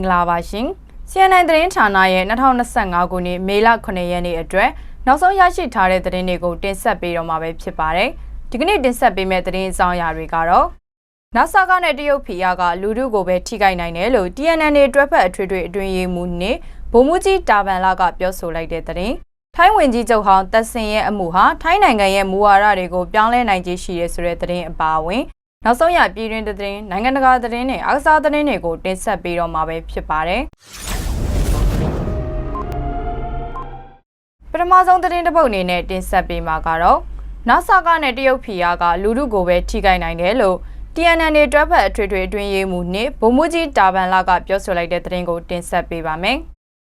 င်္ဂလာပါရှင်။ CNN သတင်းဌာနရဲ့2025ခုနှစ်မေလ9ရက်နေ့အတွက်နောက်ဆုံးရရှိထားတဲ့သတင်းတွေကိုတင်ဆက်ပေးတော့မှာပဲဖြစ်ပါတယ်။ဒီကနေ့တင်ဆက်ပေးမယ့်သတင်းအကြောင်းအရာတွေကတော့ NASA ကနဲ့တရုတ်ဖီယာကလူထုကိုပဲထိခိုက်နိုင်တယ်လို့ TNN တွဲဖက်အထွေထွေအတွင်းရေးမှူးနဲ့ဗိုလ်မှူးကြီးတာဗန်လာကပြောဆိုလိုက်တဲ့သတင်း။ထိုင်းဝင်ကြီးချုပ်ဟောင်းတက်စင်ရဲ့အမှုဟာထိုင်းနိုင်ငံရဲ့မူဝါဒတွေကိုပြောင်းလဲနိုင်ခြေရှိတယ်ဆိုတဲ့သတင်းအပါအဝင် နောက်ဆုံးရပြည်တွင်းသတင်းနိုင်ငံတကာသတင်းနဲ့အားကစားသတင်းတွေကိုတင်ဆက်ပေးတော့မှာပဲဖြစ်ပါတယ်။ပထမဆုံးသတင်းတစ်ပုဒ်အနေနဲ့တင်ဆက်ပေးမှာကတော့ NASA ကနဲ့တရုတ်ဖီယာကလူထုကိုပဲထိခိုက်နိုင်တယ်လို့ TNN တွဲဖက်အထွေထွေအတွင်းရေးမှူးနဲ့ဗိုလ်မှူးကြီးတာဗန်လာကပြောဆိုလိုက်တဲ့သတင်းကိုတင်ဆက်ပေးပါမယ်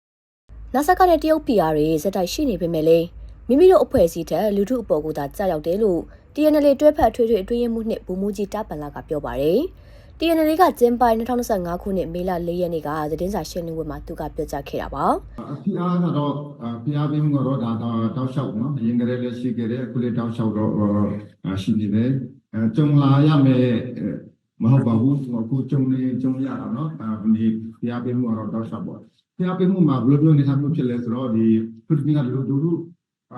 ။ NASA ကနဲ့တရုတ် PR တွေစက်တိုက်ရှိနေပေမဲ့လည်း မိမိတို့အဖွဲ့အစည်းထက်လူထုအပေါ်ကသာကြာရောက်တယ်လို့ TNL တွဲဖက်ထွေထွေအတွင်းရေးမှူးနှင့်ဗိုလ်မှူးကြီးတာပန်လာကပြောပါတယ်။ TNL ကကျင်းပ2025ခုနှစ်မေလ4ရက်နေ့ကသတင်းစာရှင်းလင်းပွဲမှာသူကပြောကြားခဲ့တာပါအဖိအားကတော့ဖိအားပေးမှုကတော့ဒါတော့တောက်လျှောက်နော်အရင်ကတည်းကလည်းရှိခဲ့တယ်အခုလည်းတောက်လျှောက်တော့ရှိနေတယ်အဲကြုံလာရမယ်မဟုတ်ပါဘူးအခုကြုံနေကြုံရတာနော်ဒီဖိအားပေးမှုကတော့တောက်လျှောက်ပေါ့ဖိအားပေးမှုမှာဘယ်လိုမျိုးနေထိုင်မှုဖြစ်လဲဆိုတော့ဒီသူတို့ကလူလူလူအ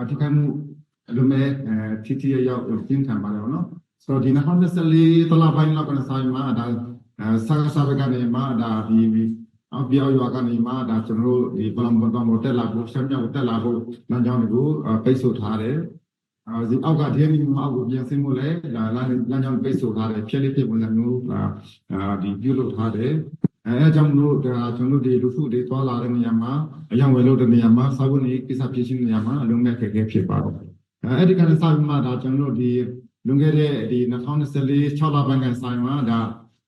ထိခိုက်မှုအလိုမဲ့အဲတီတီရောက်ပြင်းထန်ပါတယ်နော်ဆိုတော့ဒီ2024တလပိုင်းလောက်ကစမှာဒါဆာကဆာဘကနေမှာဒါဒီအပြောရွာကနေမှဒါကျွန်တော်တို့ဒီဘလမ်ဘတော်မိုတက်လာဖို့ရှမ်းမြောက်တက်လာဖို့လမ်းကြောင်းတွေကိုပိတ်ဆို့ထားတယ်။အဲဒီအောက်ကဒီနေ့မှအောက်ကိုပြင်ဆင်မှုလဲဒါလမ်းလမ်းကြောင်းပိတ်ဆို့ထားတယ်ဖြည့်လေးဖြစ်ပုံစံမျိုးဒီပြုလုပ်ထားတယ်။ အဲအကြောင်းလို့ဒါကျွန်တော်တို့ဒီလူထုတွေတွာလာတဲ့နေရာမှာအယောင်ဝယ်လို့တဲ့နေရာမှာစာဝတ်နေကိစ္စဖြစ်ရှိနေရာမှာအလုံးမဲ့ခက်ခဲဖြစ်ပါတယ်။အဲဒီကနေ့စာပြီးမှဒါကျွန်တော်တို့ဒီလွန်ခဲ့တဲ့ဒီ2024 6လပိုင်းကဆိုင်မှာဒါ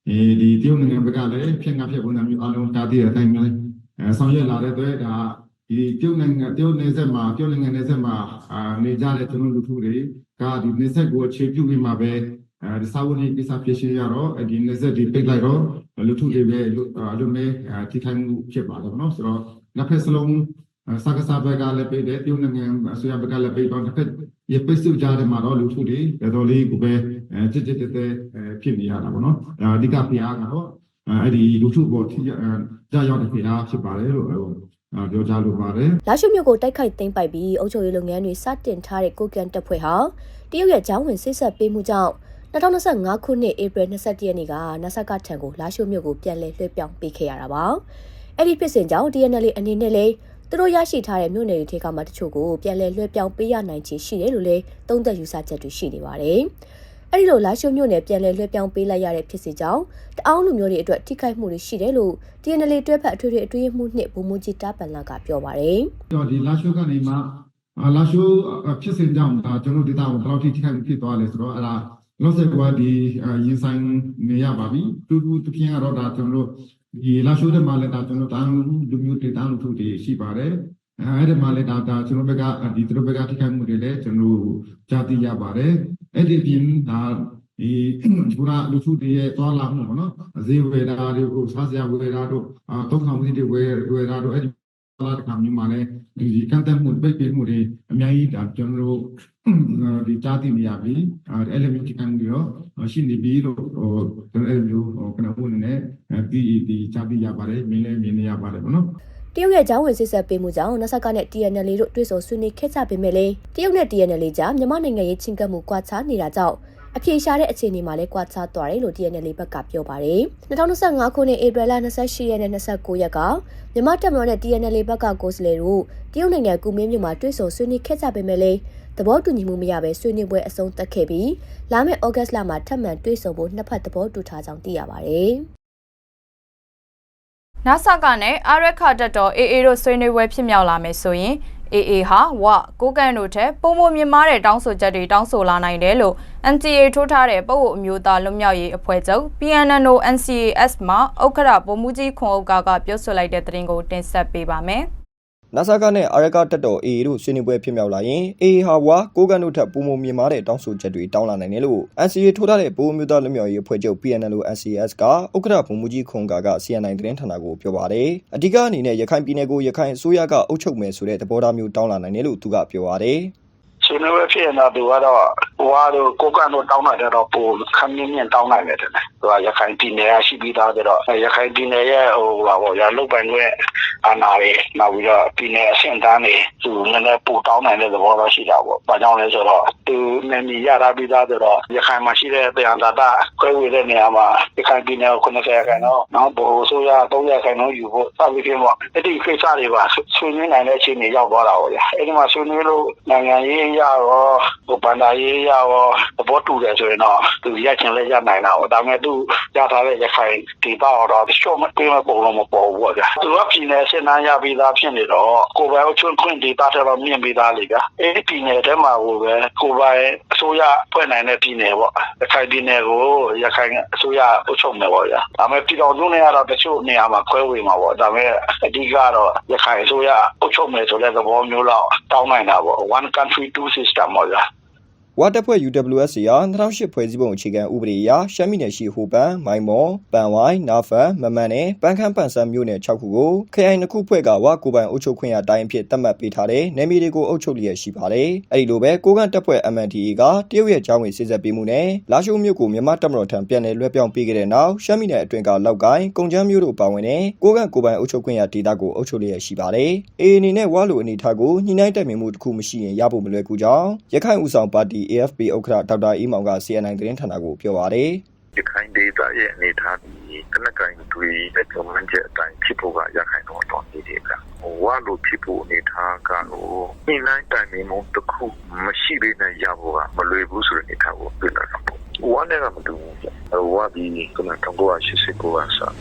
အဲဒီတရုတ်နိုင်ငံဘက်ကလည်းဖြစ်ငါဖြစ်ပုံစံမျိုးအလုံးတာတည်တဲ့အတိုင်းပဲအဲဆောင်ရွက်လာတဲ့အတွက်ဒါဒီတရုတ်နိုင်ငံတရုတ်နယ်စပ်မှာတရုတ်နိုင်ငံနယ်စပ်မှာအာနေကြတဲ့ကျွန်တော်လူထုတွေကဒီနယ်စပ်ကိုအခြေပြုပြီးမှပဲ အဲဒီစာဝန်ကြီးကိစ္စဖြစ်ရှိရတော့ဒီနယ်စပ်ဒီပိတ်လိုက်တော့လူထုတွေပဲလူမဲထိခိုက်မှုဖြစ်ပါတယ်နော်ဆိုတော့နှစ်ဖက်စလုံးစကားစားဘက်ကလည်းပိတ်တယ်တရုတ်နိုင်ငံအစိုးရဘက်ကလည်းပိတ်တော့တစ်ဖက်ရပိတ်စုကြတယ်မှာတော့လူထုတွေတော်တော်လေးကိုပဲအဲကြစ်ကြစ်တဲဖြစ်နေရတာပေါ့နော်အဓိကဖျားကတော့အဲ့ဒီလူထုပေါ်ထိကြရောက်တဲ့ဖျားဖြစ်ပါတယ်လို့ပြောကြားလိုပါတယ်။လာရှုမြို့ကိုတိုက်ခိုက်သိမ်းပိုက်ပြီးအုပ်ချုပ်ရေးလုပ်ငန်းတွေစတင်ထားတဲ့ကိုကန်တပ်ဖွဲ့ဟာတရုတ်ရဲ့ကြောင်းဝင်ဆိတ်ဆက်ပေးမှုကြောင့် 2025ခုနှစ်ဧပြီ21ရက်နေ့ကနဆကထံကိုလာရှုမြို့ကိုပြန်လည်လွှဲပြောင်းပေးခဲ့ရတာပါ။အဲ့ဒီဖြစ်စဉ်ကြောင့် TNL အနေနဲ့လည်းသူတို့ရရှိထားတဲ့မြို့နယ်တွေထဲကမှတချို့ကိုပြန်လည်လွှဲပြောင်းပေးရနိုင်ခြေရှိတယ်လို့လည်းသုံးသပ်ယူဆချက်တွေရှိနေပါတယ်။အဲဒီလိုလာရှုမြို့နယ်ပြန်လည်လွှဲပြောင်းပေးလိုက်ရတဲ့ဖြစ်စီကြောင့်တအောင်းလူမျိုးတွေအတွက်ထိခိုက်မှုတွေရှိတယ်လို့ TNL တွဲဖက်အထွေထွေအတွင်းမှုနှစ်ဗိုလ်မှူးကြီးတာပန်လာကပြောပါတယ်။တော့ဒီလာရှုကနေမှလာရှုဖြစ်စဉ်ကြောင့်ဒါကျွန်တော်ဒေတာကိုဘယ်လောက်ထိထိခိုက်မှုဖြစ်သွားလဲဆိုတော့အဲ့ဒါ လောဆယ်ကဒီရင်ဆိုင်နေရပါပြီတူတူတပြင်းကတော့ဒါကျွန်တော်တို့ဒီလာရှိုးတဲ့မှာလည်းဒါကျွန်တော်တောင်းလူမျိုးတေတောင်းလူထုတွေရှိပါတယ်အဲအဲ့ဒီမှာလည်းဒါဒါကျွန်တော်ဘက်ကဒီသူတို့ဘက်ကထိခိုက်မှုတွေလည်းကျွန်တော်ကြားသိရပါတယ်အဲ့ဒီပြင်ဒါဒီဘူရာလူထုတွေရဲ့သွားလာမှုပေါ့နော်ဈေးဝယ်တာတွေကိုစားစရာဝယ်တာတို့အာတုံးဆောင်မှုတွေဝယ်ဝယ်တာတို့အဲ့ဒီ လာတဲ့ခါမျိုးမှာလည်းဒီကန်တမှုပိတ်ပင်မှုတွေအများကြီးဒါကျွန်တော်တို့ဒီကြားသိနေရပြီအဲ့လိုမျိုးထိခိုက်မှုတွေရောရှိနေပြီလို့ဟိုကျွန်တော်အဲ့လိုမျိုးဟိုကနဦးနေနဲ့ဒီဒီကြားသိရပါတယ်မြင်လဲမြင်နေရပါတယ်ပေါ့နော်တရုတ်ရဲ့ကြောင်းဝင်စစ်ဆက်ပေးမှုကြောင့်နဆကနဲ့ TNL တို့တွေ့ဆုံဆွေးနွေးခဲ့ကြပေမဲ့လည်းတရုတ်နဲ့ TNL ကြားမြန်မာနိုင်ငံရေးချင်းကပ်မှုကွာခြားနေတာကြောင့် အပြေရှားတဲ့အခြေအနေမှာလည်းကွာခြားသွားတယ်လို့ TNL ဘက်ကပြောပါတယ်။2025ခုနှစ်ဧပြီလ28ရက်နဲ့29ရက်ကမြန်မာတပ်မတော်နဲ့ TNL ဘက်ကကိုယ်စားလှယ်တို့တရုတ်နိုင်ငံကူမင်းမြို့မှာတွေ့ဆုံဆွေးနွေးခဲ့ကြပေမဲ့လည်းသဘောတူညီမှုမရဘဲဆွေးနွေးပွဲအဆုံးသတ်ခဲ့ပြီးလာမယ့်ဩဂတ်လမှာထပ်မံတွေ့ဆုံဖို့နှစ်ဖက်သဘောတူထားကြောင်းသိရပါတယ်။ NASA ကနဲ့အာရက်ခတက်တော် AA တို့ဆွေးနွေးပွဲဖြစ်မြောက်လာမယ်ဆိုရင် AA ဟာဝကိုကန်တို့ထက်ပုံမမြင်မာတဲ့တောင်းဆိုချက်တွေတောင်းဆိုလာနိုင်တယ်လို့ NTA ထိုးထားတဲ့ပုဂ္ဂိုလ်အမျိုးသားလွတ်မြောက်ရေးအဖွဲ့ချုပ် PNNO NCAS မှာဥက္ကဋ္ဌဗိုလ်မှူးကြီးခွန်ဥက္ကာကပြောဆိုလိုက်တဲ့သတင်းကိုတင်ဆက်ပေးပါမယ်။ NASA ကနဲ့အာရကတက်တော် AA တို့ဆွေးနွေးပွဲဖြစ်မြောက်လာရင် AA ဟာဝါကိုကန်တို့ထပ်ပုံမမြင်မာတဲ့တောင်းဆိုချက်တွေတောင်းလာနိုင်တယ်လို့ NCA ထိုးထားတဲ့ဗိုလ်မျိုးသားလူမျိုးရေးအဖွဲ့ချုပ် PNLO NCS ကဥက္ကဋ္ဌဗိုလ်မှူးကြီးခွန်ကာက CNN သတင်းဌာနကိုပြောပါတယ်။အဓိကအနေနဲ့ရခိုင်ပြည်နယ်ကိုရခိုင်အစိုးရကအုပ်ချုပ်မယ်ဆိုတဲ့သဘောထားမျိုးတောင်းလာနိုင်တယ်လို့သူကပြောပါတယ်။ ဆွေးနွေးပွဲဖြစ်ရင်တော့သူကတော့ဟိုကတော့ကိုကန်တော့တောင်းလိုက်တော့ပိုခမ်းမြင့်မြင့်တောင်းလိုက်တယ်တဲ့သူကရခိုင်ပြည်နယ်ကရှိပြီးသားဆိုတော့ရခိုင်ပြည်နယ်ရဲ့ဟိုဟာပေါ့ရလုတ်ပိုင်ခွင့်အာဏာတွေနောက်ပြီးတော့ပြည်နယ်အဆင့်တန်းတွေသူနည်းနည်းပိုတောင်းနိုင်တဲ့သဘောတော့ရှိတာပေါ့။ဘာကြောင့်လဲဆိုတော့သူနေမီရတာပြီးသားဆိုတော့ရခိုင်မှာရှိတဲ့တရားသာတာခွဲဝေတဲ့နေရာမှာရခိုင်ပြည်နယ်ကို90ခန့်တော့နောက်ဘိုးဆိုရ300ခန့်တော့ယူဖို့စသဖြင့်ပေါ့။အဲ့ဒီကိစ္စတွေပါဆွေးနွေးနိုင်တဲ့အခြေအနေရောက်သွားတာပေါ့ဗျာ။အဲ့ဒီမှာဆွေးနွေးလို့နိုင်ငံရေးအရရောဟိုဗန္ဒာရေးအရရောသဘောတူတယ်ဆိုရင်တော့သူရချင်လဲရနိုင်တာပေါ့။ဒါပေမဲ့သူရထားတဲ့ရခိုင်ဒေသတော့ရှော့မပေးမပုံလို့မပေါ်ဘူးပေါ့ဗျာ။သူကပြည်နယ်စစ်တမ်းရပြီးသားဖြစ်နေတော့ကိုယ်ပိုင်အုပ်ချုပ်ခွင့်ဒေသထဲတော့မြင့်ပြီးသားလေဗျာ။အဲ့ဒီပြည်နယ်ထဲမှာကိုပဲကိုယ်ပိုင်အစိုးရဖွဲ့နိုင်တဲ့ပြည်နယ်ပေါ့။ရခိုင်ပြည်နယ်ကိုရခိုင်အစိုးရအုပ်ချုပ်မယ်ပေါ့ဗျာ။ဒါပေမဲ့ပြည်တော်စုနဲ့ကတော့တချို့နေရာမှာခွဲဝေမှာပေါ့။ဒါပေမဲ့အဓိကတော့ရခိုင်အစိုးရအုပ်ချုပ်မယ်ဆိုတဲ့သဘောမျိုးတော့တောင်းနိုင်တာပေါ့။ one country two system ပေါ့ဗျာ။ ဝါတပ်ဖွဲ့ UWS ရာ2008ဖွဲ့စည်းပုံအခြေခံဥပဒေအရရှမ်းပြည်နယ်ရှိဟိုပန်မိုင်မော်ပန်ဝိုင်းနာဖန်မမန်နဲ့ပန်းခမ်းပန်ဆန်းမြို့နယ်6ခုကိုခရိုင်နှစ်ခုဖွဲ့ကဝါကိုပိုင်အုပ်ချုပ်ခွင့်ရတိုင်းအဖြစ်သတ်မှတ်ပေးထားတဲ့နယ်မြေတွေကိုအုပ်ချုပ်လျက်ရှိပါတယ်။အဲဒီလိုပဲကိုကန့်တပ်ဖွဲ့ MNDA ကတရုတ်ရဲ့ကြောင်းဝင်စစ်ဆက်ပေးမှုနဲ့လာရှိုးမြို့ကိုမြန်မာတပ်မတော်ထံပြန်လည်လွှဲပြောင်းပေးခဲ့တဲ့နောက်ရှမ်းပြည်နယ်အတွင်းကလောက်ကိုင်းကုံချမ်းမြို့တို့ပါဝင်တဲ့ကိုကန့်ကိုပိုင်အုပ်ချုပ်ခွင့်ရဒေသကိုအုပ်ချုပ်လျက်ရှိပါတယ်။ AA အနေနဲ့ဝါလိုအနေထားကိုညှိနှိုင်းတက်မြင်မှုတစ်ခုမရှိရင်ရဖို့မလွယ်ကူကြောင်းရခိုင်ဦးဆောင်ပါတီ AFP ဥက္ကဋ္ဌဒေါက်တာအေးမောင်က CNN သတင်းဌာနကိုပြောပါတယ်ရခိုင်ဒေသရဲ့အနေအထားဒီကနကိုင်တွေနဲ့ကြုံမှန်းချက်အတိုင်းဖြစ်ဖို့ကရခိုင်တော့တော့နေတယ်ဗျ။ဟိုဝါလို့ဖြစ်ဖို့အနေအထားကတော့ညှိနှိုင်းတိုင်ပင်မှုတစ်ခုမရှိဘဲနဲ့ရဖို့ကမလွယ်ဘူးဆိုတဲ့အနေအထားကိုတွေ့လာတာပေါ့။ဝါနဲ့ကမတူဘူးဗျ။ဟိုဝါဒီကန1989ကစား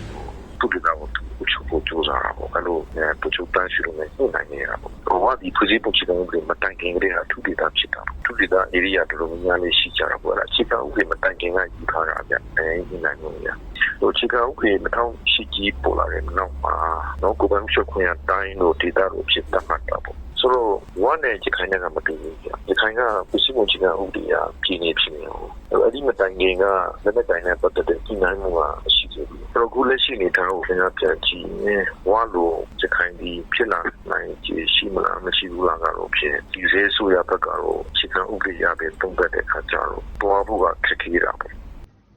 သူတို့ကတော့သူ့ချုပ်ဖို့ကြိုး စားတာပေါ့။အဲ့လိုပူချုပ်တန်းရှိလို့လည်းညှိနှိုင်းနေတာပေါ့။ဟိုဝါဒီဖွဲ့စည်းပုံချတဲ့ဥပဒေမတိုင်ခင်ကတည်းကသူဒေတာဖြစ်တာပေါ့။သူဒေတာ area တော်တော်များများလေးရှိကြတာပေါ့။အဲ့ဒါချစ်ကဥပဒေမတိုင်ခင်ကယူထားတာဗျ။အဲညှိနှိုင်းလို့ရ။ဟိုချီကဥပဒေမထောင်ရှိကြီးပေါ်လာတဲ့နောက်မှာတော့ကိုယ်ပိုင်ချုပ်ခွင့်ရတိုင်းတို့ဒေတာတို့ဖြစ်တတ်မှာပေါ့ဆိုတော့ဝမ်းနဲ့ရခိုင်နဲ့ကမတူဘူးကြာရခိုင်ကပြည်စည်းမှုချီကဥပဒေအပြည်နေဖြစ်နေအောင်အဲ့ဒီမတိုင်ခင်ကလက်နက်တိုင်နဲ့ပတ်သက်တဲ့ပြည်နိုင်မှုကရှိသေးဘူးအဲ့ တော့ခုလက်ရှိနေတဲ့ကိုခင်ဗျားပြန်ကြည့်ရင်ဝါလိုရခိုင်ဒီဖြစ်လာနိုင်ခြေရှိမလားမရှိဘူးလားကတော့ဖြစ်ဒီစေးဆိုရဘက်ကတော့ချီကဥပဒေရပဲတုံးသက်တဲ့ခါကျတော့တွားဖို့ကခက်ခဲတာပေါ့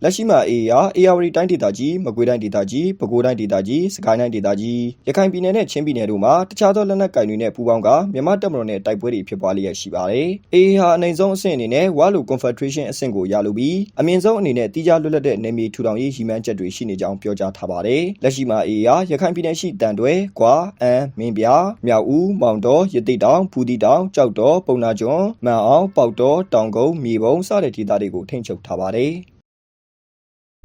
လက်ရှိမှာ AA ရာ AR တိုင်းဒေသကြီးမကွေးတိုင်းဒေသကြီးပဲခူးတိုင်းဒေသကြီးစကိုင်းတိုင်းဒေသကြီးရခိုင်ပြည်နယ်နဲ့ချင်းပြည်နယ်တို့မှာတခြားသောလက်နက်ကင်တွေနဲ့ပူးပေါင်းကမြန်မာတပ်မတော်နဲ့တိုက်ပွဲတွေဖြစ်ပွားလျက်ရှိပါတယ်။ AA ဟာအနိုင်ဆုံးအဆင့်အနေနဲ့ဝါလူ Confederation အဆင့်ကိုရလိုပြီးအမြင့်ဆုံးအနေနဲ့တိကျလွတ်လပ်တဲ့နေမြေထူထောင်ရေးရည်မှန်းချက်တွေရှိနေကြောင်းပြောကြားထားပါတယ်။လက်ရှိမှာ AA ဟာရခိုင်ပြည်နယ်ရှိတန်တွဲ၊ကွာ၊အမ်း၊မင်းပြား၊မြောက်ဦး၊မောင်တော်၊ရတိတောင်၊ဖူတီတောင်၊ကြောက်တော်၊ပုံနာကျွန်း၊မန်အောင်၊ပေါက်တော်၊တောင်ကုန်း၊မြေပုံစတဲ့ဒေသတွေကိုထိန်းချုပ်ထားပါတယ်။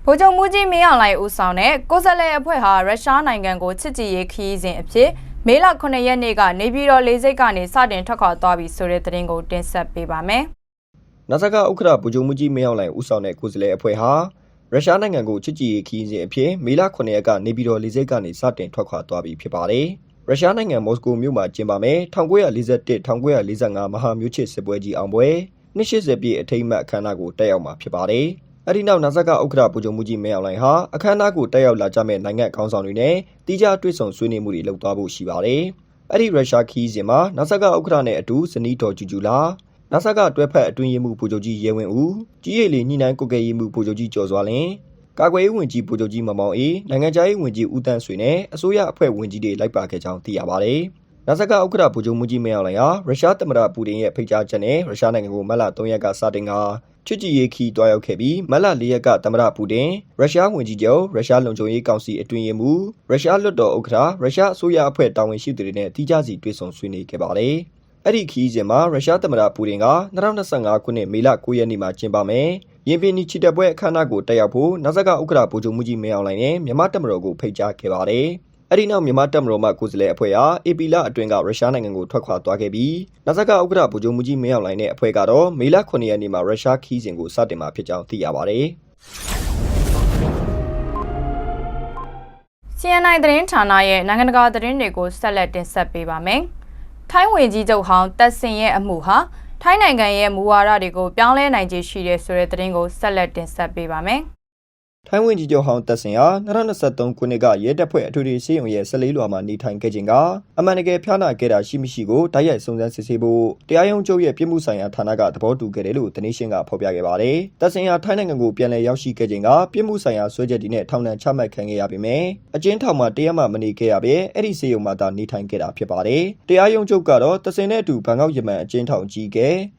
ဗိုလ်ချုပ်မူကြီးမင်းအောင်လှိုင်ဦးဆောင်တဲ့ကိုယ်စားလှယ်အဖွဲ့ဟာရုရှားနိုင်ငံကိုချစ်ကြည်ရေးခရီးစဉ်အဖြစ်မေလ9ရက်နေ့ကနေပြည်တော်လေဆိပ်ကနေစတင်ထွက်ခွာသွားပြီဆိုတဲ့သတင်းကိုတင်ဆက်ပေးပါမယ်။နာဇကဥက္ကဋ္ဌဗိုလ်ချုပ်မူကြီးမင်းအောင်လှိုင်ဦးဆောင်တဲ့ကိုယ်စားလှယ်အဖွဲ့ဟာရုရှားနိုင်ငံကိုချစ်ကြည်ရေးခီးစဉ်အဖြစ်မေလ9ရက်ကနေပြည်တော်လေဆိပ်ကနေစတင်ထွက်ခွာသွားပြီဖြစ်ပါတယ်။ရုရှားနိုင်ငံမော်စကိုမြို့မှာကျင်းပမယ်1941-1945မဟာမျိုးချစ်စစ်ပွဲကြီးအောင်ပွဲ280ပြည့်အထိမ်းအမှတ်အခမ်းအနားကိုတက်ရောက်မှာဖြစ်ပါတယ်။ အဲဒီနောက်နာဇကဥက္ကဋ္ဌဗိုလ်ချုပ်မူကြီးမင်းအောင်လှိုင်ဟာအခမ်းအနားကိုတက်ရောက်လာကြမဲ့နိုင်ငံခေါင်းဆောင်တွေနဲ့တီးခြားတွေ့ဆုံဆွေးနွေးမှုတွေလုပ်သွားဖို့ရှိပါတယ်။အဲ့ဒီရုရှားခီးစဉ်မှာနာဇကဥက္ကဋ္ဌနဲ့အတူဇနီးတော်ကျူကျူလာနာဆာကတွဲဖက်အတွင်းရေးမှုဗိုလ်ချုပ်ကြီးရဲဝင်းဦးကြီးရိပ်လီညှိနှိုင်းကုတ်ကဲရေးမှုဗိုလ်ချုပ်ကြီးကျော်စွာလင်းကာကွယ်ရေးဝန်ကြီးဗိုလ်ချုပ်ကြီးမမောင်အေးနိုင်ငံခြားရေးဝန်ကြီးဦးတန်းဆွေနဲ့အစိုးရအဖွဲ့ဝင်ကြီးတွေလိုက်ပါခဲ့ကြောင်းသိရပါတယ်။နာဆာကဥက္ကဋ္ဌဗိုလ်ချုပ်မူကြီးမင်းအောင်လှိုင်ဟာရုရှားသမ္မတပူတင်ရဲ့ဖိတ်ကြားချက်နဲ့ရုရှားနိုင်ငံကိုမတ်လ3ရက်ကစတင်က ချစ်ကြည်ရေးခီးတွားရောက်ခဲ့ပြီးမတ်လ4ရက်ကသမ္မတပူတင်ရုရှားဝန်ကြီးချုပ်ရုရှားလုံခြုံရေးကောင်စီအတွင်းရေးမှူးရုရှားလွှတ်တော်ဥက္ကဋ္ဌရုရှားအစိုးရအဖွဲ့တာဝန်ရှိသူတွေနဲ့တိကျစီတွေ့ဆုံဆွေးနွေးခဲ့ပါတယ်။အဲ့ဒီခီးစဉ်မှာရုရှားသမ္မတပူတင်က2025ခုနှစ်မေလ9ရက်နေ့မှာကျင်းပမယ်။ရင်ပင်နီချီတက်ပွဲအခမ်းအနားကိုတက်ရောက်ဖို့နဇကဥက္ကဋ္ဌဗိုလ်ချုပ်မူကြီးမင်းအောင်လှိုင်နဲ့မြန်မာတပ်မတော်ကိုဖိတ်ကြားခဲ့ပါတယ်။ အဲ့ဒီနောက်မြန်မာတပ်မတော်မှကိုယ်စားလှယ်အဖွဲ့ဟာအေပီလာအတွင်းကရုရှားနိုင်ငံကိုထွက်ခွာသွားခဲ့ပြီးနဇကဥက္ကဋ္ဌဗိုလ်ချုပ်မူကြီးမင်းအောင်လှိုင်နဲ့အဖွဲ့ကတော့မေလ9ရက်နေ့မှာရုရှားခီးစဉ်ကိုစတင်မှာဖြစ်ကြောင်းသိရပါတယ်။ CNI သတင်းဌာနရဲ့နိုင်ငံတကာသတင်းတွေကိုဆက်လက်တင်ဆက်ပေးပါမယ်။ထိုင်းဝင်ကြီးချုပ်ဟောင်းတက်စင်ရဲ့အမှုဟာထိုင်းနိုင်ငံရဲ့မူဝါဒတွေကိုပြောင်းလဲနိုင်ခြေရှိတယ်ဆိုတဲ့သတင်းကိုဆက်လက်တင်ဆက်ပေးပါမယ်။ ထိုင်းဝန်ကြီးချုပ်ဟောင်းတက်စင်ဟာ2023ခုနှစ်ကရဲတပ်ဖွဲ့အထွေထွေစေယုံရဲ့14လွှာမှာနေထိုင်ခဲ့ခြင်းကအမှန်တကယ်ဖျားနာခဲ့တာရှိမရှိကိုတိုက်ရိုက်စုံစမ်းစစ်ဆေးဖို့တရားရုံးချုပ်ရဲ့ပြည်မှုဆိုင်ရာဌာနကသဘောတူခဲ့တယ်လို့တနင်္ရှင်းကဖော်ပြခဲ့ပါတယ်။တက်စင်ဟာထိုင်းနိုင်ငံကိုပြန်လည်ရောက်ရှိခဲ့ခြင်းကပြည်မှုဆိုင်ရာဆွဲချက်တွေနဲ့ထောင်ဒဏ်ချမှတ်ခံခဲ့ရပေမယ့်အကျဉ်းထောင်မှာတရားမှမနေခဲ့ရပဲအဲ့ဒီစေယုံမှာသာနေထိုင်ခဲ့တာဖြစ်ပါတယ်။တရားရုံးချုပ်ကတော့တက်စင်နဲ့အတူဘန်ကောက်ယမန်အကျဉ်းထောင်ကြီးက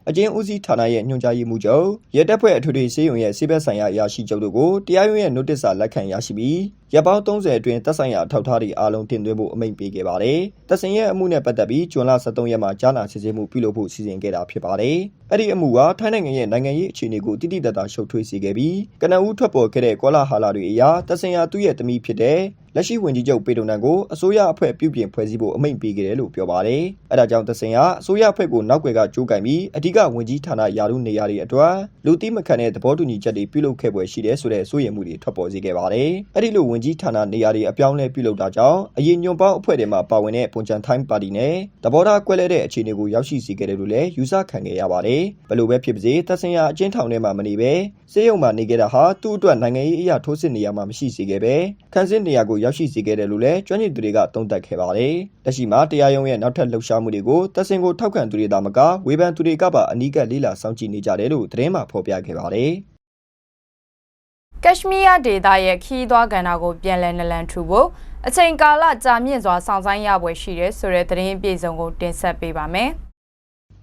အကျဉ်းဦးစီးဌာနရဲ့ညွှန်ကြားရေးမှူးချုပ်ရဲတပ်ဖွဲ့အထွေထွေစေယုံရဲ့စေဘက်ဆိုင်ရာအရာရှိချုပ်တို့ကိုတရားရုံးရဲ့ notice စာလက်ခံရရှိပြီးရပ်ပေါင်း30အတွင်း သက်ဆိုင်ရာ အထောက်အထားတွေ အားလုံး တင်သွင်းဖို့ အမိန့်ပေးခဲ့ပါတယ်။တက်စင်ရဲ့ အမှုနဲ့ ပတ်သက်ပြီးဂျွန်လ23ရက်မှာ ကြားနာစစ်ဆေးမှု ပြုလုပ်ဖို့ စီစဉ်ခဲ့တာ ဖြစ်ပါတယ်။အဲ့ဒီအမှုကထိုင်းနိုင်ငံရဲ့နိုင်ငံရေးအခြေအနေကိုတိတိတတ်တာရှုပ်ထွေးစေခဲ့ပြီးကနဦးထွက်ပေါ်ခဲ့တဲ့ကောလာဟာလာတွေအရတက်စင်ရသူ့ရဲ့သမီးဖြစ်တဲ့လက်ရှိဝန်ကြီးချုပ်ပေတုံနန်ကိုအစိုးရအဖွဲ့ပြုပြင်ဖွဲ့စည်းဖို့အမိန့်ပေးခဲ့တယ်လို့ပြောပါတယ်။အဲဒါကြောင့်တစင်ကအစိုးရအဖွဲ့ကိုနောက်ွယ်ကကြိုးကင်ပြီးအဓိကဝန်ကြီးဌာနယာရုနေရာတွေအတွက်လူသိမခံတဲ့သဘောတူညီချက်တွေပြုလုပ်ခဲ့ပွဲရှိတယ်ဆိုတဲ့စိုးရိမ်မှုတွေထွက်ပေါ်စေခဲ့ပါတယ်။အဲဒီလိုဝန်ကြီးဌာနနေရာတွေအပြောင်းလဲပြုလုပ်တာကြောင့်အရင်ညွန်ပေါင်းအဖွဲ့တွေမှာပါဝင်တဲ့ပုံချန်ထိုင်းပါတီနဲ့တဘောထားကွဲလဲတဲ့အခြေအနေကိုရောက်ရှိစေခဲ့တယ်လို့လည်းယူဆခံခဲ့ရပါတယ်။ဘယ်လိုပဲဖြစ်ပါစေတစင်ရအချင်းထောင်ထဲမှာမနေပဲစေယုံမှာနေခဲ့တာဟာသူ့အတွက်နိုင်ငံရေးအရာထိုးစစ်နေရာမှာမရှိစေခဲ့ပဲခန်းစစ်နေရာကိုရောက်ရှိစေခဲ့တယ်လို့လည်းကျွမ်းကျင်သူတွေကသုံးသပ်ခဲ့ပါတယ်။လက်ရှိမှာတရားရုံးရဲ့နောက်ထပ်လှုပ်ရှားမှုတွေကိုတက်စင်ကိုထောက်ခံသူတွေသာမကဝေဖန်သူတွေကပါအနီးကပ်လေးလာစောင့်ကြည့်နေကြတယ်လို့သတင်းမှာဖော်ပြခဲ့ပါတယ်။ကက်ရှမီးယားဒေသရဲ့ခီးသွွားကဏ္ဍကိုပြန်လည်နလန်ထူဖို့အချိန်ကာလကြာမြင့်စွာဆောင်ဆိုင်ရပွဲရှိတယ်ဆိုတဲ့သတင်းအပြည့်စုံကိုတင်ဆက်ပေးပါမယ်။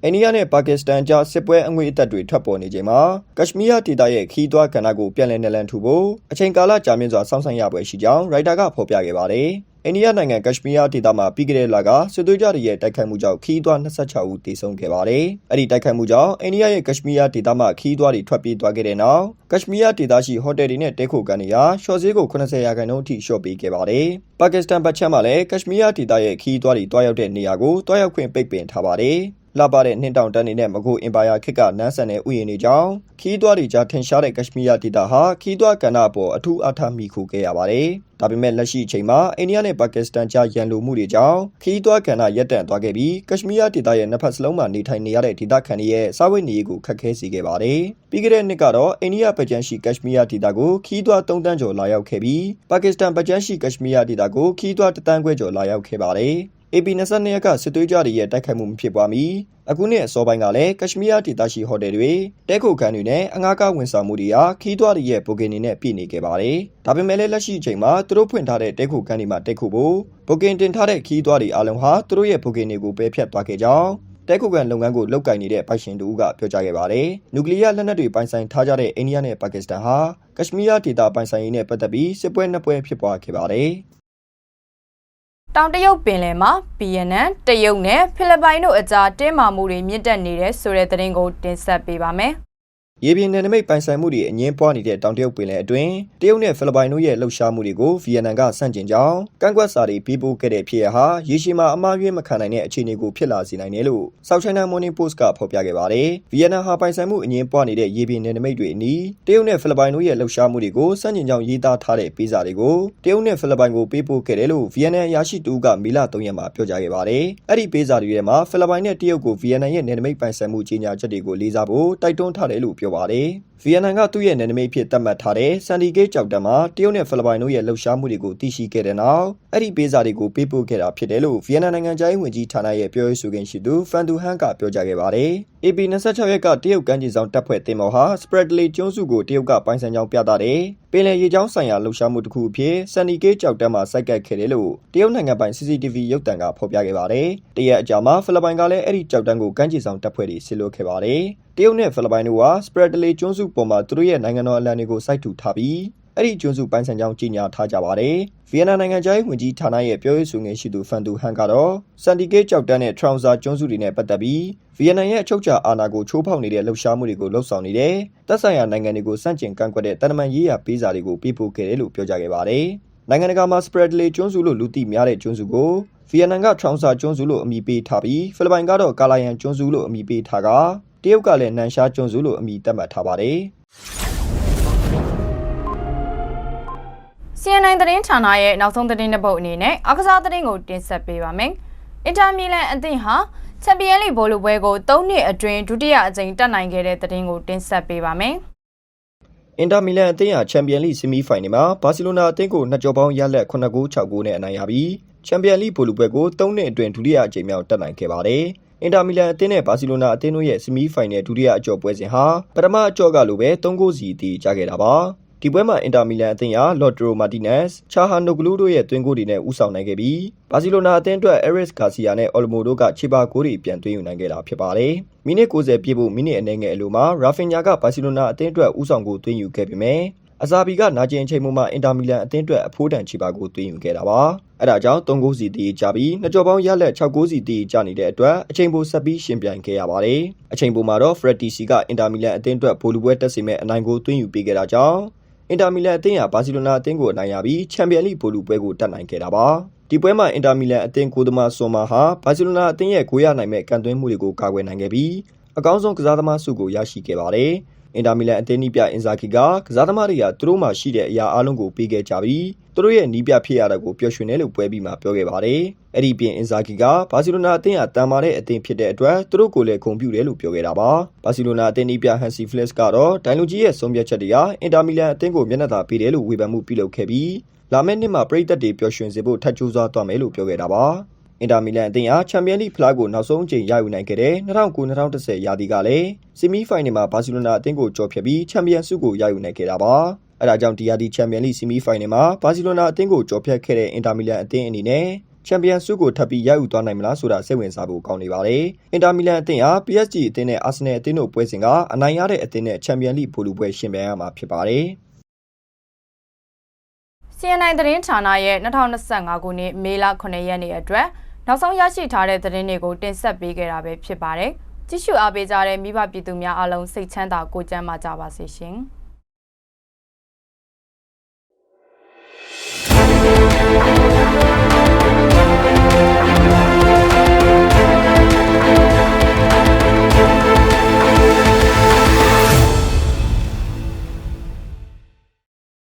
အိန္ဒိယနဲ့ပါကစ္စတန်ကြားစစ်ပွဲအငွေအသက်တွေထွက်ပေါ်နေချိန်မှာကက်ရှမီးယားဒေသရဲ့ခီးသွွားကဏ္ဍကိုပြန်လည်နလန်ထူဖို့အချိန်ကာလကြာမြင့်စွာစောင့်ဆိုင်းရပွဲရှိကြောင်းရိုက်တာကဖော်ပြခဲ့ပါတယ်။အိန္ဒိယနိုင်ငံကက်ရှမီးယားဒေသမှာပြီးခဲ့တဲ့လကစစ်သွေးကြတွေရဲ့တိုက်ခိုက်မှုကြောင့်ခီးသွွား26ဦးသေဆုံးခဲ့ပါတယ်။အဲ့ဒီတိုက်ခိုက်မှုကြောင့်အိန္ဒိယရဲ့ကက်ရှမီးယားဒေသမှာခီးသွွားတွေထွက်ပြေးသွားခဲ့တဲ့နောက်ကက်ရှမီးယားဒေသရှိဟိုတယ်တွေနဲ့တဲခိုကန်တွေဟာရှော့ဈေးကို80ရာခိုင်နှုန်းအထိရှော့ပေးခဲ့ပါတယ်။ပါကစ္စတန်ဘက်ချမ်းမှာလည်းကက်ရှမီးယားဒေသရဲ့ခီးသွွားတွေတွားရောက်တဲ့နေရာကိုတွားရောက်ခွင့်ပိတ်ပင်ထားပါတယ်။ လှပတဲ့နှင်းတောင်တန်းတွေနဲ့မကိုအင်ပါယာခေတ်ကနန်းဆန်တဲ့ဥယျာဉ်တွေကြောင့်ခီးသွွားတွေကြားထင်ရှားတဲ့ကက်ရှမီးယားဒေသဟာခီးသွွားကဏ္ဍအပေါ်အထူးအားထားမိခိုခဲ့ရပါတယ်။ဒါပေမဲ့လက်ရှိအချိန်မှာအိန္ဒိယနဲ့ပါကစ္စတန်ကြားရန်လိုမှုတွေကြောင့်ခီးသွွားကဏ္ဍရပ်တန့်သွားခဲ့ပြီးကက်ရှမီးယားဒေသရဲ့နှစ်ဖက်စလုံးမှာနေထိုင်နေရတဲ့ဒေသခံတွေရဲ့စာဝတ်နေရေးကိုခက်ခဲစေခဲ့ပါတယ်။ပြီးခဲ့တဲ့နှစ်ကတော့အိန္ဒိယဗကြမ်းရှိကက်ရှမီးယားဒေသကိုခီးသွွား3တန်းကျော်လာရောက်ခဲ့ပြီးပါကစ္စတန်ဗကြမ်းရှိကက်ရှမီးယားဒေသကိုခီးသွွား1တန်းခွဲကျော်လာရောက်ခဲ့ပါတယ်။ AP 22ရက်ကစစ်သွေးကြတွေရဲ့တိုက်ခိုက်မှုမဖြစ်ပွားမီအခုနှစ်အစောပိုင်းကလည်းကက်ရှမီးယားဒေသရှိဟိုတယ်တွေတဲခိုခန်းတွေနဲ့အငှားကားဝန်ဆောင်မှုတွေဟာခီးသွွားတွေရဲ့ပိုကင်တွေနဲ့ပြည့်နေခဲ့ပါတယ်။ဒါပေမဲ့လည်းလက်ရှိအချိန်မှာသူတို့ဖွင့်ထားတဲ့တဲခိုခန်းတွေမှာတဲခိုဖို့ပိုကင်တင်ထားတဲ့ခီးသွွားတွေအားလုံးဟာသူတို့ရဲ့ပိုကင်တွေကိုပယ်ဖျက်သွားခဲ့ကြောင်းတဲခုကန်လုပ်ငန်းကိုလုပ်ကင်နေတဲ့ပိုင်ရှင်တို့ကပြောကြားခဲ့ပါတယ်။နျူကလ িয়ার လက်နက်တွေပိုင်ဆိုင်ထားကြတဲ့အိန္ဒိယနဲ့ပါကစ္စတန်ဟာကက်ရှမီးယားဒေသပိုင်ဆိုင်ရေးနဲ့ပတ်သက်ပြီးစစ်ပွဲနှစ်ပွဲဖြစ်ပွားခဲ့ပါတယ်။ တောင်တရုတ်ပင်လယ်မှာဗီယက်နမ်တရုတ်နဲ့ဖိလစ်ပိုင်တို့အကြားတင်းမာမှုတွေမြင့်တက်နေတယ်ဆိုတဲ့သတင်းကိုတင်ဆက်ပေးပါမယ်။ ရေပြင်နယ်နိမိတ်ပိုင်ဆိုင်မှုတွေအငင်းပွားနေတဲ့တောင်တရုတ်ပင်လယ်အတွင်းတရုတ်နဲ့ဖိလစ်ပိုင်တို့ရဲ့လှုပ်ရှားမှုတွေကိုဗီယက်နမ်ကဆန့်ကျင်ကြောင်းကန့်ကွက်စာတွေပေးပို့ခဲ့တဲ့ဖြစ်ရဟာရေရှည်မှာအမှားယွင်းမခံနိုင်တဲ့အခြေအနေကိုဖြစ်လာစေနိုင်တယ်လို့ South China Morning Post ကဖော်ပြခဲ့ပါတယ်။ဗီယက်နမ်ဟာပိုင်ဆိုင်မှုအငင်းပွားနေတဲ့ရေပြင်နယ်နိမိတ်တွေအနီးတရုတ်နဲ့ဖိလစ်ပိုင်တို့ရဲ့လှုပ်ရှားမှုတွေကိုဆန့်ကျင်ကြောင်းရေးသားထားတဲ့ပေးစာတွေကိုတရုတ်နဲ့ဖိလစ်ပိုင်ကိုပေးပို့ခဲ့တယ်လို့ဗီယက်နမ်အရာရှိတူကမီလ3ရက်မှာပြောကြားခဲ့ပါတယ်။အဲ့ဒီပေးစာတွေထဲမှာဖိလစ်ပိုင်နဲ့တရုတ်ကိုဗီယက်နမ်ရဲ့နယ်နိမိတ်ပိုင်ဆိုင်မှုကြီးညာချက်တွေကိုလေးစားဖို့တိုက်တွန်းထားတယ်လို့ပြောပါတယ်။ဗီယက်နမ်က သူ့ရဲ့နယ်နိမိတ်ဖြစ် သတ်မှတ်ထားတဲ့စန်ဒီဂိတ်ကြောက်တန်းမှာ တရုတ်နဲ့ ဖိလစ်ပိုင်တို့ရဲ့ လှုပ်ရှားမှုတွေကို သိရှိခဲ့တဲ့နောက် အဲ့ဒီပေးစာတွေကို ပေးပို့ခဲ့တာဖြစ်တယ်လို့ ဗီယက်နမ်နိုင်ငံသားရေးဝန်ကြီးဌာနရဲ့ ပြောရေးဆိုခွင့်ရှိသူဖန်တူဟန်ကပြောကြားခဲ့ပါတယ်။ AP 26ရက်ကတရုတ်ကမ်းခြေဆောင်တပ်ဖွဲ့တင်မော်ဟာ Spratly ကျွန်းစုကိုတရုတ်ကပိုင်ဆိုင်ကြောင်းပြသတဲ့ပင်လယ်ရေကြောင်းဆိုင်ရာလှုပ်ရှားမှုတစ်ခုအဖြစ်စန်ဒီဂိတ်ကြောက်တန်းမှာစိုက်ကပ်ခဲ့တယ်လို့တရုတ်နိုင်ငံပိုင် CCTV ရုပ်သံကဖော်ပြခဲ့ပါတယ်။တရက်အကြာမှာဖိလစ်ပိုင်ကလည်းအဲ့ဒီကြောက်တန်းကိုကမ်းခြေဆောင်တပ်ဖွဲ့တွေဆစ်လွတ်ခဲ့ပါတယ်။တရုတ်နဲ့ဖိလစ်ပိုင်တို့က Spratly ကျွန်းစုပေါ်မှာသူတို့ရဲ့နိုင်ငံတော်အလံတွေကိုစိုက်ထူထားပြီးအဲ့ဒီကျွန်းစုပိုင်ဆိုင်ကြောင်းကြီးညာထားကြပါတယ်။ဗီယက်နမ်နိုင်ငံသားရေးဝန်ကြီးဌာနရဲ့ပြောရေးဆိုခွင့်ရှိသူဖန်တူဟန်ကတော့စန်တီဂိတ်ကြောက်တန်းနဲ့ထရောင်ဆာကျွန်းစုတွေနဲ့ပတ်သက်ပြီး ဗီယက်နမ်ရဲ့အချုပ်အခြာအာဏာကိုချိုးဖောက်နေတဲ့လှုပ်ရှားမှုတွေကိုလှုပ်ဆောင်နေတဲ့တပ်ဆိုင်ရာနိုင်ငံတွေကိုစန့်ကျင်ကန့်ကွက်တဲ့တန်တမန်ရေးရာပေးစာတွေကိုပေးပို့ခဲ့တယ်လို့ပြောကြားခဲ့ပါတယ်။နိုင်ငံတကာမှာ Spratly ကျွန်းစုလို့လူသိများတဲ့ကျွန်းစုကိုဗီယက်နမ်ကထရောင်ဆာကျွန်းစုလို့အမည်ပေးထားပြီးဖိလစ်ပိုင်ကတော့ကာလာယန်ကျွန်းစုလို့အမည်ပေးထားကတရုတ်ကလည်းနန်ရှားကျွန်းစုလို့အမည်သတ်မှတ်ထားပါတယ်။ CNN သတင်းဌာနရဲ့နောက်ဆုံးသတင်းတစ်ပုဒ်အနေနဲ့အကစားသတင်းကိုတင်ဆက်ပေးပါမယ်။အင်တာမီလန်အသင်းဟာ ချန်ပီယံလိဘောလုံးပွဲကို၃နှစ်အတွင်းဒုတိယအကြိမ်တက်နိုင်ခဲ့တဲ့သတင်းကိုတင်ဆက်ပေးပါမယ်။အင်တာမီလန်အသင်းဟာချန်ပီယံလိဆီမီဖိုင်နယ်မှာဘာစီလိုနာအသင်းကိုနှစ်ကြော်ပေါင်းရလက်9ဂိုး6ဂိုးနဲ့အနိုင်ရပြီးချန်ပီယံလိဗိုလ်လုပွဲကို3နှစ်အတွင်းဒုတိယအကြိမ်မြောက်တက်နိုင်ခဲ့ပါတယ်။အင်တာမီလန်အသင်းနဲ့ဘာစီလိုနာအသင်းတို့ရဲ့ဆီမီဖိုင်နယ်ဒုတိယအကြော်ပွဲစဉ်ဟာပထမအကြော်ကလိုပဲ3ဂိုးစီတည်ကြခဲ့တာပါ။ ဒီပွဲမှာအင်တာမီလန်အသင်းဟာလော်ဒရိုမာတီနက်စ်ချာဟာနိုဂလူတို့ရဲ့သွင်းဂိုးတွေနဲ့ဦးဆောင်နိုင်ခဲ့ပြီးဘာစီလိုနာအသင်းအတွက်အဲရစ်ဂါစီယာနဲ့အော်လမိုတို့ကခြေပါဂိုးတွေပြန်သွင်းယူနိုင်ခဲ့တာဖြစ်ပါတယ်။မိနစ်90ပြည့်ဖို့မိနစ်အနည်းငယ်အလိုမှာရာဖင်ညာကဘာစီလိုနာအသင်းအတွက်ဦးဆောင်ကိုသွင်းယူခဲ့ပေမဲ့အဇာဘီကနာကျင်အချိန်မှအင်တာမီလန်အသင်းအတွက်အဖိုးတန်ချီပါကိုသွင်းယူခဲ့တာပါ။အဲဒါကြောင့်3ဂိုးစီတီးကြပြီးနှစ်ကြော်ပေါင်းရလက်6ဂိုးစီတီးကြနေတဲ့အတွက်အချိန်ပိုဆက်ပြီးရှင်ပြိုင်ခဲ့ရပါတယ်။အချိန်ပိုမှာတော့ Freddy C ကအင်တာမီလန်အသင်းအတွက်ဗိုလ်လူပွဲတက်စီမဲ့အနိုင်ကိုသွင်းယူပေးခဲ့တာကြောင့် အင်တာမီလန်အသင်းဟာဘာစီလိုနာအသင်းကိုအနိုင်ရပြီးချန်ပီယံလိဗိုလ်လူပွဲကိုတက်နိုင်ခဲ့တာပါ။ဒီပွဲမှာအင်တာမီလန်အသင်းကိုသမားဆွန်မာဟာဘာစီလိုနာအသင်းရဲ့ဂိုးရနိုင်မဲ့ကန်သွင်းမှုတွေကိုကာကွယ်နိုင်ခဲ့ပြီးအကောင်းဆုံးကစားသမားဆုကိုရရှိခဲ့ပါတယ်။ အင်တာမီလန်အသင်းနီးပြအင်ဇာကီကကစားသမားတွေကသူတို့မှရှိတဲ့အရာအလုံးကိုပေးခဲ့ကြပြီးသူတို့ရဲ့နီးပြဖြစ်ရတာကိုပျော်ရွှင်တယ်လို့ပွဲပြီးမှပြောခဲ့ပါတယ်။အဲ့ဒီပြင်အင်ဇာကီကဘာစီလိုနာအသင်းဟာတန်မာတဲ့အသင်းဖြစ်တဲ့အတွက်သူတို့ကိုလည်းဂုဏ်ပြုတယ်လို့ပြောခဲ့တာပါ။ဘာစီလိုနာအသင်းနီးပြဟန်စီဖလစ်ကတော့ဒိုင်လူကြီးရဲ့ဆုံးဖြတ်ချက်တွေဟာအင်တာမီလန်အသင်းကိုမျက်နှာသာပေးတယ်လို့ဝေဖန်မှုပြုလုပ်ခဲ့ပြီးလာမယ့်နှစ်မှာပြည်သက်တွေပျော်ရွှင်စေဖို့ထပ်ကြိုးစားသွားမယ်လို့ပြောခဲ့တာပါ။ အင်တာမီလန်အသင်းအားချန်ပီယံလိဖလားကိုနောက်ဆုံးအကြိမ်ရယူနိုင်ခဲ့တဲ့2009-2010ရာသီကလည်းဆီမီဖိုင်နယ်မှာဘာစီလိုနာအသင်းကိုကျော်ဖြတ်ပြီးချန်ပီယံဆုကိုရယူနိုင်ခဲ့တာပါ။အဲဒါကြောင့်ဒီရာသီချန်ပီယံလိဆီမီဖိုင်နယ်မှာဘာစီလိုနာအသင်းကိုကျော်ဖြတ်ခဲ့တဲ့အင်တာမီလန်အသင်းအနေနဲ့ချန်ပီယံဆုကိုထပ်ပြီးရယူသွားနိုင်မလားဆိုတာစိတ်ဝင်စားဖို့ကောင်းနေပါတယ်။အင်တာမီလန်အသင်းဟာ PSG အသင်းနဲ့အာဆင်နယ်အသင်းတို့ပွဲစဉ်ကအနိုင်ရတဲ့အသင်းနဲ့ချန်ပီယံလိဗိုလ်လုပွဲရှင်ပြိုင်ရမှာဖြစ်ပါတယ်။ CNN သတင်းဌာနရဲ့2025ခုနှစ်မေလ9ရက်နေ့အတွက် နောက်ဆုံးရရှိထားတဲ့သတင်းတွေကိုတင်ဆက်ပေးခဲ့တာပဲဖြစ်ပါတယ်။ကြည့်ရှုအားပေးကြတဲ့မိဘပြည်သူများအားလုံးစိတ်ချမ်းသာကိုကြမ်းပါကြပါစေရှင်။ Thank you.